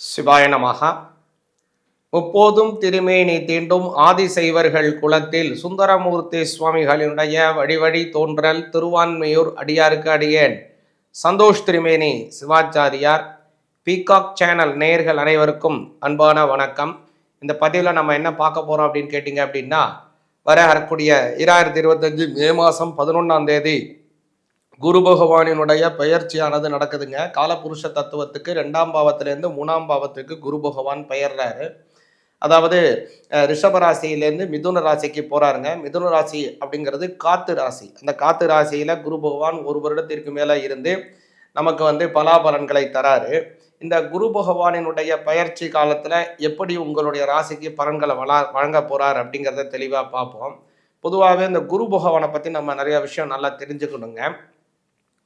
சிவாய நமகா முப்போதும் திருமேனி தீண்டும் ஆதிசைவர்கள் குலத்தில் சுந்தரமூர்த்தி சுவாமிகளினுடைய வழிவழி தோன்றல் திருவான்மையூர் அடியாருக்கு அடியேன். சந்தோஷ் திருமேனி சிவாச்சாரியார் பீகாக் சேனல் நேயர்கள் அனைவருக்கும் அன்பான வணக்கம். இந்த பதிவில் நம்ம என்ன பார்க்க போகிறோம் அப்படின்னு கேட்டிங்க அப்படின்னா வர வரக்கூடிய இராயிரத்தி இருபத்தஞ்சு மே மாதம் பதினொன்றாம் தேதி குரு பகவானினுடைய பெயர்ச்சியானது நடக்குதுங்க. காலபுருஷ தத்துவத்துக்கு ரெண்டாம் பாவத்திலேருந்து மூணாம் பாவத்துக்கு குரு பகவான் பெயர்றாரு. அதாவது ரிஷபராசியிலேருந்து மிதுன ராசிக்கு போகிறாருங்க மிதுன ராசி அப்படிங்கிறது காத்து ராசி. அந்த காத்து ராசியில் குரு பகவான் ஒரு வருடத்திற்கு மேலே இருந்து நமக்கு வந்து பலாபலன்களை தராரு. இந்த குரு பகவானினுடைய பயிற்சி காலத்தில் எப்படி உங்களுடைய ராசிக்கு பலன்களை வள வழங்க போகிறார் அப்படிங்கிறத தெளிவாக பார்ப்போம். பொதுவாகவே இந்த குரு பகவானை பற்றி நம்ம நிறைய விஷயம் நல்லா தெரிஞ்சுக்கணுங்க.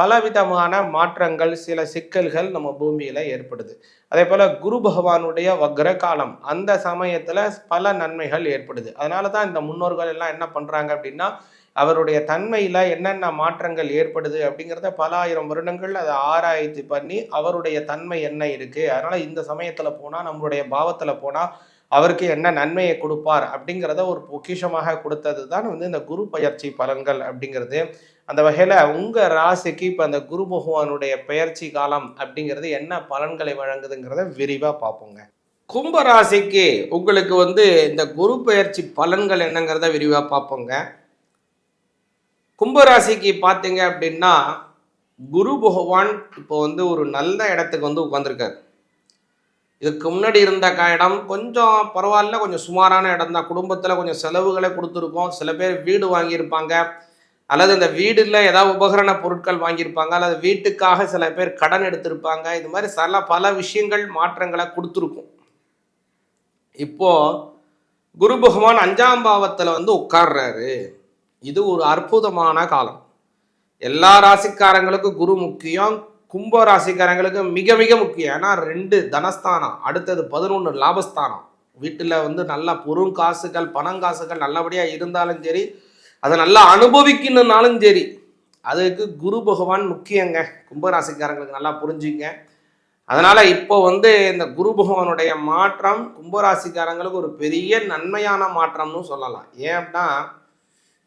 பலவிதமான மாற்றங்கள் சில சிக்கல்கள் நம்ம பூமியில் ஏற்படுது. அதே போல் குரு பகவானுடைய வக்ர காலம் அந்த சமயத்தில் பல நன்மைகள் ஏற்படுது. அதனால தான் இந்த முன்னோர்கள் எல்லாம் என்ன பண்ணுறாங்க அப்படின்னா அவருடைய தன்மையில் என்னென்ன மாற்றங்கள் ஏற்படுது அப்படிங்கிறத பல ஆயிரம் வருடங்கள் அதை ஆராய்ச்சி பண்ணி அவருடைய தன்மை என்ன இருக்குது அதனால் இந்த சமயத்தில் போனால் நம்மளுடைய பாவத்தில் போனால் அவருக்கு என்ன நன்மையை கொடுப்பார் அப்படிங்கிறத ஒரு பொக்கிஷமாக கொடுத்தது தான் வந்து இந்த குரு பயிற்சி பலன்கள் அப்படிங்கிறது. அந்த வகையில் உங்கள் ராசிக்கு இப்போ அந்த குரு பகவானுடைய பெயர்ச்சி காலம் அப்படிங்கிறது என்ன பலன்களை வழங்குதுங்கிறத விரிவாக பார்ப்போங்க. கும்ப ராசிக்கு உங்களுக்கு வந்து இந்த குரு பெயர்ச்சி பலன்கள் என்னங்கிறத விரிவாக பார்ப்போங்க. கும்பராசிக்கு பார்த்தீங்க அப்படின்னா குரு பகவான் இப்போ வந்து ஒரு நல்ல இடத்துக்கு வந்து உட்காந்துருக்காரு இதுக்கு முன்னாடி இருந்த க இடம் கொஞ்சம் பரவாயில்ல கொஞ்சம் சுமாரான இடம் தான். குடும்பத்தில் கொஞ்சம் செலவுகளை கொடுத்துருப்போம் சில பேர் வீடு வாங்கியிருப்பாங்க. அல்லது இந்த வீடில் ஏதாவது உபகரண பொருட்கள் வாங்கியிருப்பாங்க. அல்லது வீட்டுக்காக சில பேர் கடன் எடுத்திருப்பாங்க. இது மாதிரி சில பல விஷயங்கள் மாற்றங்களை கொடுத்துருக்கும். இப்போது குரு பகவான் அஞ்சாம் பாவத்தில் வந்து உட்கார்றாரு. இது ஒரு அற்புதமான காலம். எல்லா ராசிக்காரங்களுக்கும் குரு முக்கியம். கும்ப ராசிக்காரங்களுக்கு மிக மிக முக்கியம். ஏன்னா ரெண்டு தனஸ்தானம் அடுத்தது பதினொன்று லாபஸ்தானம். வீட்டில் வந்து நல்லா பொருள் காசுகள் பணம் காசுகள் நல்லபடியாக இருந்தாலும் சரி அதை நல்லா அனுபவிக்கணும்னாலும் சரி அதுக்கு குரு பகவான் முக்கியங்க. கும்பராசிக்காரங்களுக்கு நல்லா புரிஞ்சுங்க. அதனால் இப்போ வந்து இந்த குரு பகவானுடைய மாற்றம் கும்பராசிக்காரங்களுக்கு ஒரு பெரிய நன்மையான மாற்றம்னு சொல்லலாம். ஏன் அப்படின்னா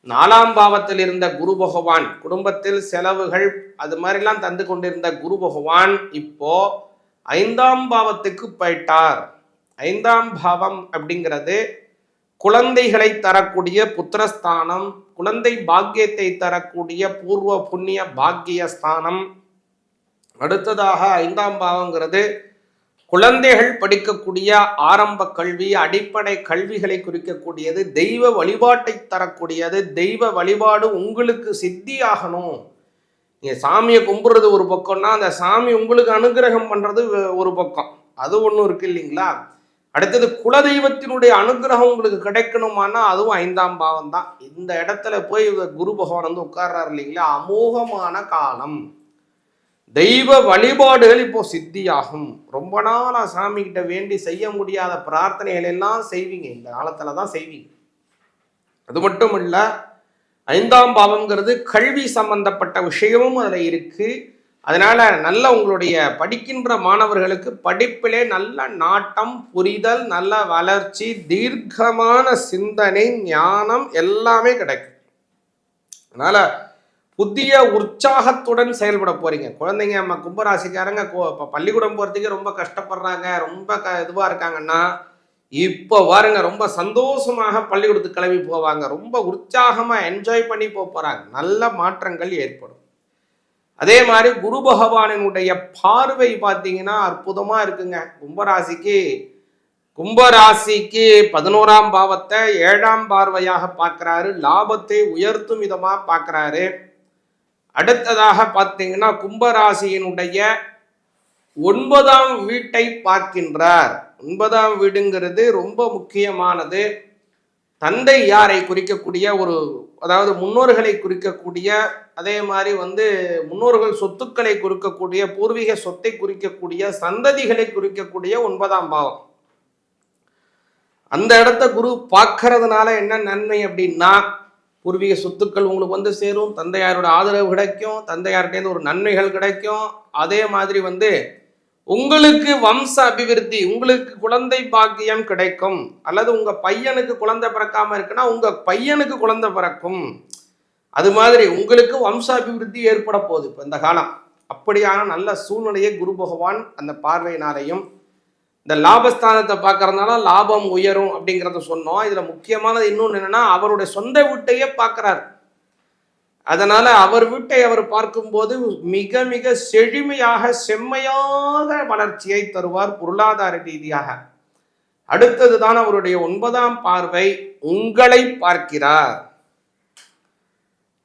நாலாம் பாவத்தில் இருந்த குரு பகவான் குடும்பத்தில் செலவுகள் அது மாதிரிலாம் தந்து கொண்டிருந்த குரு பகவான் இப்போ ஐந்தாம் பாவத்துக்கு போயிட்டார். ஐந்தாம் பாவம் அப்படிங்கிறது குழந்தைகளை தரக்கூடிய புத்திரஸ்தானம் குழந்தை பாக்கியத்தை தரக்கூடிய பூர்வ புண்ணிய பாக்கிய ஸ்தானம் அடுத்ததாக ஐந்தாம் பாவங்கிறது குழந்தைகள் படிக்கக்கூடிய ஆரம்ப கல்வி அடிப்படை கல்விகளை குறிக்கக்கூடியது தெய்வ வழிபாட்டை தரக்கூடியது தெய்வ வழிபாடு உங்களுக்கு சித்தியாகணும். நீங்கள் சாமியை கும்பிட்றது ஒரு பக்கம்னா அந்த சாமி உங்களுக்கு அனுகிரகம் பண்ணுறது ஒரு பக்கம். அது ஒன்றும் இருக்கு இல்லைங்களா? அடுத்தது குலதெய்வத்தினுடைய அனுகிரகம் உங்களுக்கு கிடைக்கணுமானா அதுவும் ஐந்தாம் பாவம் தான் இந்த இடத்துல போய் குரு பகவான் வந்து உட்கார்றாரு இல்லைங்களா? அமோகமான காலம். தெய்வ வழிபாடுகள் இப்போ சித்தியாகும். ரொம்ப நாளாக சாமி கிட்ட வேண்டி செய்ய முடியாத பிரார்த்தனைகள் எல்லாம் செய்வீங்க. இந்த காலத்துல தான் செய்வீங்க. அது மட்டும் இல்ல ஐந்தாம் பாவம்ங்கிறது கல்வி சம்பந்தப்பட்ட விஷயமும் அதுல இருக்கு. அதனால நல்ல உங்களுடைய படிக்கின்ற மாணவர்களுக்கு படிப்பிலே நல்ல நாட்டம் புரிதல் நல்ல வளர்ச்சி தீர்க்கமான சிந்தனை ஞானம் எல்லாமே கிடைக்கும். அதனால புதிய உற்சாகத்துடன் செயல்பட போறீங்க. குழந்தைங்க நம்ம கும்பராசிக்காரங்க கோ- பள்ளிக்கூடம் போறதுக்கு ரொம்ப கஷ்டப்படுறாங்க ரொம்ப க இதுவாக இருக்காங்கன்னா இப்போ பாருங்க ரொம்ப சந்தோஷமாக பள்ளிக்கூடத்துக்கு கிளம்பி போவாங்க. ரொம்ப உற்சாகமாக என்ஜாய் பண்ணி போக போகிறாங்க நல்ல மாற்றங்கள் ஏற்படும். அதே மாதிரி குரு பகவானினுடைய பார்வை பார்த்தீங்கன்னா அற்புதமாக இருக்குங்க. கும்பராசிக்கு கும்பராசிக்கு பதினோராம் பாவத்தை ஏழாம் பார்வையாக பார்க்குறாரு. லாபத்தை உயர்த்தும் விதமாக பார்க்கறாரு. அடுத்ததாக பார்த்தீங்கன்னா கும்பராசியினுடைய ஒன்பதாம் வீட்டை பார்க்கின்றார். ஒன்பதாம் வீடுங்கிறது ரொம்ப முக்கியமானது. தந்தை யாரை குறிக்கக்கூடிய ஒரு அதாவது முன்னோர்களை குறிக்கக்கூடிய அதே மாதிரி வந்து முன்னோர்கள் சொத்துக்களை குறிக்கக்கூடிய பூர்வீக சொத்தை குறிக்கக்கூடிய சந்ததிகளை குறிக்கக்கூடிய ஒன்பதாம் பாவம். அந்த இடத்த குரு பார்க்கறதுனால என்ன நன்மை அப்படின்னா பூர்வீக சொத்துக்கள் உங்களுக்கு வந்து சேரும் தந்தையாரோட ஆதரவு கிடைக்கும் தந்தையார்கிட்டேருந்து ஒரு நன்மைகள் கிடைக்கும். அதே மாதிரி வந்து உங்களுக்கு வம்ச அபிவிருத்தி உங்களுக்கு குழந்தை பாக்கியம் கிடைக்கும். அல்லது உங்க பையனுக்கு குழந்தை பிறக்காம இருக்குன்னா உங்க பையனுக்கு குழந்தை பிறக்கும். அது மாதிரி உங்களுக்கு வம்ச அபிவிருத்தி ஏற்பட போகுது இப்போ இந்த காலம். அப்படியான நல்ல சூழ்நிலையை குரு பகவான் அந்த பார்வையினாலையும் இந்த லாபஸ்தானத்தை பார்க்கறதுனால லாபம் உயரும் அப்படிங்கிறத சொன்னோம். இதில் முக்கியமானது இன்னொன்று என்னென்னா அவருடைய சொந்த வீட்டையே பார்க்குறார். அதனால் அவர் வீட்டை அவர் பார்க்கும்போது மிக மிக செழுமையாக செம்மையாக வளர்ச்சியை தருவார் பொருளாதார ரீதியாக. அடுத்ததுதான் அவருடைய ஒன்பதாம் பார்வை உங்களை பார்க்கிறார்.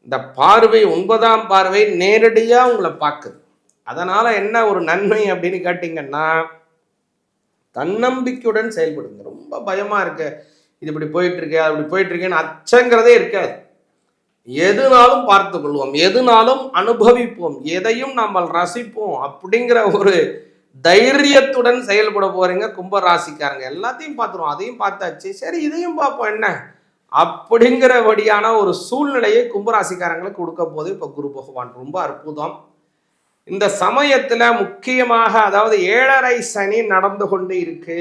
இந்த பார்வை ஒன்பதாம் பார்வை நேரடியாக உங்களை பார்க்குது. அதனால் என்ன ஒரு நன்மை அப்படின்னு கேட்டிங்கன்னா தன்னம்பிக்கையுடன் செயல்படுங்க. ரொம்ப பயமா இருக்க. இது இப்படி போயிட்டு அப்படி போயிட்டுருக்கேன்னு போயிட்டு இருக்கேன்னு அச்சங்கிறதே இருக்காது. எதுனாலும் பார்த்து கொள்வோம். எதுனாலும் அனுபவிப்போம். எதையும் நாம் ரசிப்போம். அப்படிங்கிற ஒரு தைரியத்துடன் செயல்பட போறீங்க கும்ப ராசிக்காரங்க எல்லாத்தையும் பார்த்துருவோம். அதையும் பார்த்தாச்சு. சரி இதையும் பார்ப்போம் என்ன? அப்படிங்கிறபடியான ஒரு சூழ்நிலையை கும்பராசிக்காரங்களுக்கு கொடுக்க போது இப்போ குரு பகவான் ரொம்ப அற்புதம். இந்த சமயத்துல முக்கியமாக அதாவது ஏழரை சனி நடந்து கொண்டு இருக்கு.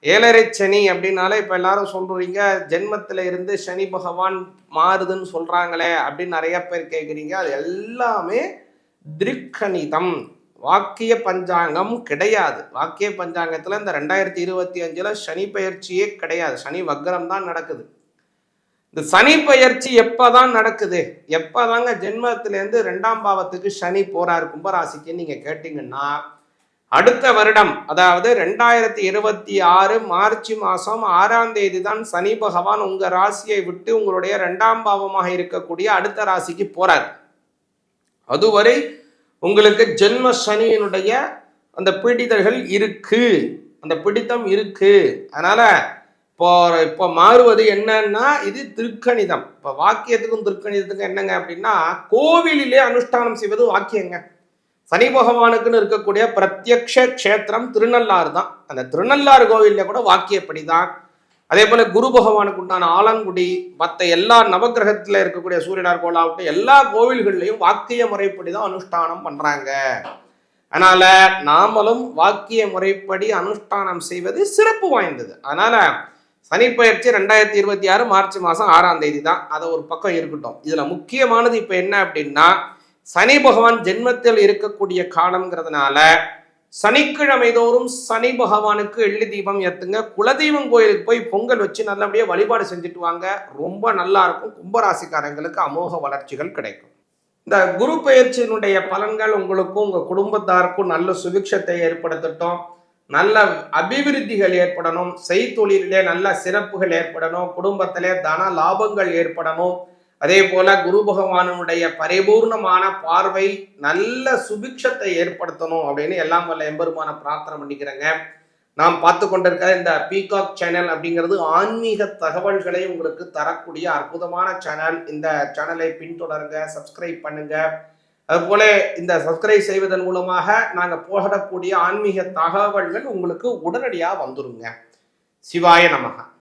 ஏழரை சனி அப்படின்னாலே இப்ப எல்லாரும் சொல்றீங்க ஜென்மத்துல இருந்து சனி பகவான் மாறுதுன்னு சொல்றாங்களே அப்படின்னு நிறைய பேர் கேட்குறீங்க அது எல்லாமே திருக்கணிதம். வாக்கிய பஞ்சாங்கம் கிடையாது. வாக்கிய பஞ்சாங்கத்துல இந்த ரெண்டாயிரத்தி இருபத்தி அஞ்சுல சனி பயிற்சியே கிடையாது. சனி வக்ரம் தான் நடக்குது. இந்த சனி பயிற்சி எப்போதான் நடக்குது? எப்போதாங்க ஜென்மத்திலேருந்து ரெண்டாம் பாவத்துக்கு சனி போறார் கும்பராசிக்கு நீங்கள் கேட்டிங்கன்னா அடுத்த வருடம் அதாவது ரெண்டாயிரத்தி இருபத்தி ஆறு மார்ச் மாதம் ஆறாம் தேதி தான் சனி பகவான் உங்கள் ராசியை விட்டு உங்களுடைய ரெண்டாம் பாவமாக இருக்கக்கூடிய அடுத்த ராசிக்கு போறார். அதுவரை உங்களுக்கு ஜென்ம சனியினுடைய அந்த பீடிதர்கள் இருக்கு. அந்த பிடித்தம் இருக்கு. அதனால இப்போ இப்போ மாறுவது என்னன்னா இது திருக்கணிதம். இப்போ வாக்கியத்துக்கும் திருக்கணிதத்துக்கும் என்னங்க அப்படின்னா கோவிலிலே அனுஷ்டானம் செய்வது வாக்கியங்க. சனி பகவானுக்குன்னு இருக்கக்கூடிய பிரத்யக்ஷ கஷேத்திரம் திருநள்ளாறு தான். அந்த திருநள்ளாறு கோவில்ல கூட வாக்கியப்படி தான் அதே போல குரு பகவானுக்கு உண்டான ஆலங்குடி மற்ற எல்லா நவகிரகத்தில் இருக்கக்கூடிய சூரியனார் கோலாகட்டும் எல்லா கோவில்கள்லையும் வாக்கிய முறைப்படி தான் அனுஷ்டானம் பண்ணுறாங்க அதனால நாமளும் வாக்கிய முறைப்படி அனுஷ்டானம் செய்வது சிறப்பு வாய்ந்தது. அதனால சனிப்பெயர்ச்சி ரெண்டாயிரத்தி இருபத்தி ஆறு மார்ச் மாதம் ஆறாம் தேதி தான் அதை ஒரு பக்கம் இருக்கட்டும். இதில் முக்கியமானது இப்போ என்ன அப்படின்னா சனி பகவான் ஜென்மத்தில் இருக்கக்கூடிய காலம்ங்கிறதுனால சனிக்கிழமை தோறும் சனி பகவானுக்கு எள்ளி தீபம் ஏற்றுங்க குலதெய்வம் கோயிலுக்கு போய் பொங்கல் வச்சு நல்லபடியாக வழிபாடு செஞ்சுட்டு வாங்க. ரொம்ப நல்லா இருக்கும். கும்பராசிக்காரங்களுக்கு அமோக வளர்ச்சிகள் கிடைக்கும். இந்த குரு பயிற்சியினுடைய பலன்கள் உங்களுக்கும் உங்கள் குடும்பத்தாருக்கும் நல்ல சுபிக்ஷத்தை ஏற்படுத்தட்டும். நல்ல அபிவிருத்திகள் ஏற்படணும் செய்தொழிலே நல்ல சிறப்புகள் ஏற்படணும் குடும்பத்திலே தன லாபங்கள் ஏற்படணும். அதே போல குரு பகவானுடைய பரிபூர்ணமான பார்வை நல்ல சுபிக்ஷத்தை ஏற்படுத்தணும் அப்படின்னு எல்லாம் வல்ல எம்பெருமான பிரார்த்தனை பண்ணிக்கிறேங்க. நாம் பார்த்து கொண்டிருக்கிற இந்த பீகாக் சேனல் அப்படிங்கிறது ஆன்மீக தகவல்களை உங்களுக்கு தரக்கூடிய அற்புதமான சேனல் இந்த சேனலை பின்தொடருங்க சப்ஸ்கிரைப் பண்ணுங்க. அதுபோல இந்த சப்ஸ்கிரைப் செய்வதன் மூலமாக நாங்கள் போடக்கூடிய ஆன்மீக தகவல்கள் உங்களுக்கு உடனடியாக வந்துருங்க. சிவாய நமகா.